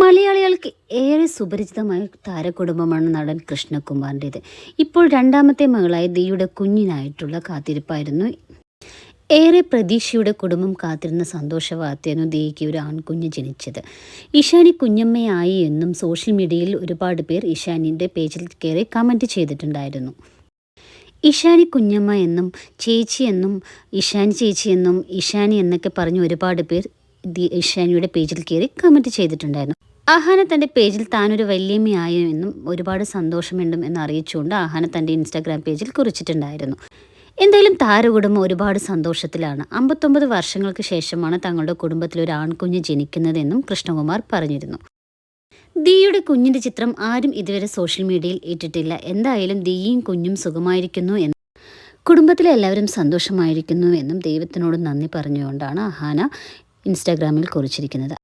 മലയാളികൾക്ക് ഏറെ സുപരിചിതമായ താരകുടുംബമാണ് നടൻ കൃഷ്ണകുമാറിന്റേത്. ഇപ്പോൾ രണ്ടാമത്തെ മകളായ ദിയുടെ കുഞ്ഞിനായിട്ടുള്ള കാത്തിരിപ്പായിരുന്നു. ഏറെ പ്രതീക്ഷയുടെ കുടുംബം കാത്തിരുന്ന സന്തോഷ വാർത്തയായിരുന്നു ദിയയ്ക്ക് ഒരു ആൺകുഞ്ഞ് ജനിച്ചത്. ഇഷാനി കുഞ്ഞമ്മയായി എന്നും സോഷ്യൽ മീഡിയയിൽ ഒരുപാട് പേർ ഇഷാനിന്റെ പേജിൽ കയറി കമന്റ് ചെയ്തിട്ടുണ്ടായിരുന്നു. ഇഷാനി കുഞ്ഞമ്മ എന്നും ചേച്ചി എന്നും ഇഷാനി ചേച്ചി എന്നും ഇഷാനി എന്നൊക്കെ പറഞ്ഞ് ഒരുപാട് പേർ ദി- ഇഷാനിയുടെ പേജിൽ കയറി കമന്റ് ചെയ്തിട്ടുണ്ടായിരുന്നു. ആഹാന തന്റെ പേജിൽ താനൊരു വല്യമ്മയായി എന്നും ഒരുപാട് സന്തോഷമുണ്ടും എന്ന് അറിയിച്ചുകൊണ്ട് ആഹാന തന്റെ ഇൻസ്റ്റാഗ്രാം പേജിൽ കുറിച്ചിട്ടുണ്ടായിരുന്നു. എന്തായാലും താരകുടുംബം ഒരുപാട് സന്തോഷത്തിലാണ്. അമ്പത്തൊമ്പത് വർഷങ്ങൾക്ക് ശേഷമാണ് തങ്ങളുടെ കുടുംബത്തിൽ ഒരു ആൺകുഞ്ഞ് ജനിക്കുന്നതെന്നും കൃഷ്ണകുമാർ പറഞ്ഞിരുന്നു. ദിയുടെ കുഞ്ഞിന്റെ ചിത്രം ആരും ഇതുവരെ സോഷ്യൽ മീഡിയയിൽ ഇട്ടിട്ടില്ല. എന്തായാലും ദിയും കുഞ്ഞും സുഖമായിരിക്കുന്നു എന്ന്. കുടുംബത്തിലെ എല്ലാവരും സന്തോഷമായിരിക്കുന്നു എന്നും ദൈവത്തിനോട് നന്ദി പറഞ്ഞുകൊണ്ടാണ് അഹാന ഇൻസ്റ്റാഗ്രാമിൽ കുറിച്ചിരിക്കുന്നത്.